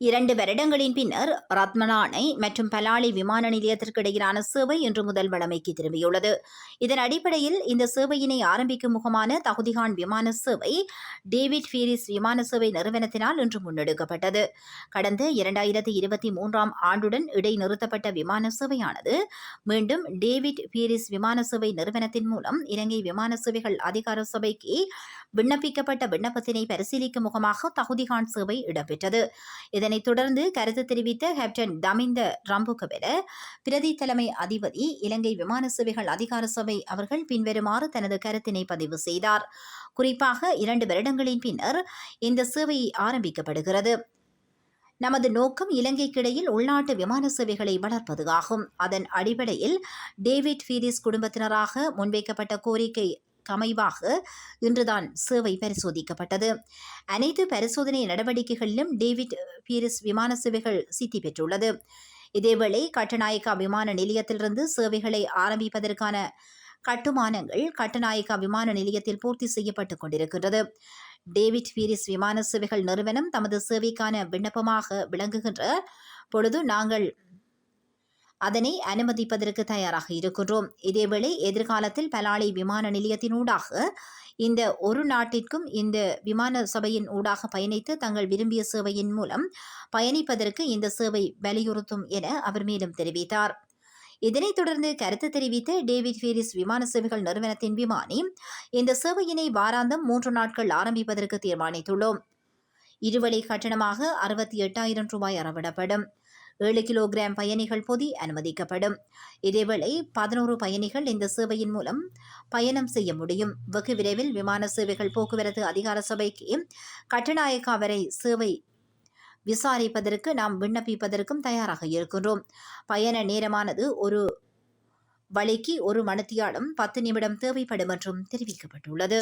இரண்டு வருடங்களின் பின்னர் ரத்மலானை மற்றும் பலாலி விமான நிலையத்திற்கு இடையிலான சேவை இன்று முதல் வழமைக்கு திரும்பியுள்ளது. இதன் அடிப்படையில் இந்த சேவையினை ஆரம்பிக்கும் முகமான தகுதிகான் விமான சேவை டேவிட் ஃபீரிஸ் விமான சேவை நிறுவனத்தினால் இன்று முன்னெடுக்கப்பட்டது. கடந்த இரண்டாயிரத்தி இருபத்தி மூன்றாம் ஆண்டுடன் இடைநிறுத்தப்பட்ட விமான சேவையானது மீண்டும் டேவிட் ஃபீரிஸ் விமான சேவை நிறுவனத்தின் மூலம் இலங்கை விமான சேவைகள் அதிகார சபைக்கு விண்ணப்பிக்கப்பட்ட விண்ணப்பத்தினை பரிசீலிக்கும் முகமாக தகுதிகான் சேவை இடம்பெற்றது. இதனைத் தொடர்ந்து கருத்து தெரிவித்த கேப்டன் தமிந்த ரம்புகவெல பிரதி தலைமை அதிபதி இலங்கை விமான சேவைகள் அதிகார சபை அவர்கள் பின்வருமாறு தனது கருத்தினை பதிவு செய்தார். குறிப்பாக இரண்டு வருடங்களின் பின்னர் இந்த சேவை ஆரம்பிக்கப்படுகிறது. நமது நோக்கம் இலங்கைக்கிடையில் உள்நாட்டு விமான சேவைகளை வளர்ப்பது ஆகும் அதன் அடிப்படையில் டேவிட் ஃபீரிஸ் குடும்பத்தினராக முன்வைக்கப்பட்ட கோரிக்கை அமைவாக இன்றுதான் சேவை பரிசோதிக்கப்பட்டது. அனைத்து பரிசோதனை நடவடிக்கைகளிலும் டேவிட் பீரிஸ் விமான சேவைகள் சித்தி பெற்றுள்ளது. இதேவேளை கட்டநாயக்கா விமான நிலையத்திலிருந்து சேவைகளை ஆரம்பிப்பதற்கான கட்டுமானங்கள் கட்டநாயக்கா விமான நிலையத்தில் பூர்த்தி செய்யப்பட்டுக் கொண்டிருக்கின்றது. டேவிட் பீரிஸ் விமான சேவைகள் நிறுவனம் தமது சேவைக்கான விண்ணப்பமாக விளங்குகின்ற பொழுது நாங்கள் அதனை அனுமதிப்பதற்கு தயாராக இருக்கின்றோம். இதேவேளை எதிர்காலத்தில் பலாலி விமான நிலையத்தினூடாக இந்த ஒரு நாட்டிற்கும் இந்த விமான சபையின் ஊடாக பயணித்து தங்கள் விரும்பிய சேவையின் மூலம் பயணிப்பதற்கு இந்த சேவை வலியுறுத்தும் என அவர் மேலும் தெரிவித்தார். இதனைத் தொடர்ந்து கருத்து தெரிவித்த டேவிட் ஃபீரிஸ் விமான சேவைகள் நிறுவனத்தின் விமானி இந்த சேவையினை வாராந்தம் மூன்று நாட்கள் ஆரம்பிப்பதற்கு தீர்மானித்துள்ளோம். இருவழி கட்டணமாக அறுபத்தி எட்டாயிரம் ரூபாய் அறவிடப்படும். ஏழு கிலோகிராம் பயணிகள் பொதி அனுமதிக்கப்படும். இதேவேளை பதினோரு பயணிகள் இந்த சேவையின் மூலம் பயணம் செய்ய முடியும். வெகு விரைவில் விமான சேவைகள் போக்குவரத்து அதிகார சபைக்கு கட்டுநாயக்கா வரை சேவை விசாரிப்பதற்கு நாம் விண்ணப்பிப்பதற்கும் தயாராக இருக்கின்றோம். பயண நேரமானது ஒரு வழிக்கு ஒரு மணித்தியாலம் பத்து நிமிடம் தேவைப்படும் என்றும் தெரிவிக்கப்பட்டுள்ளது.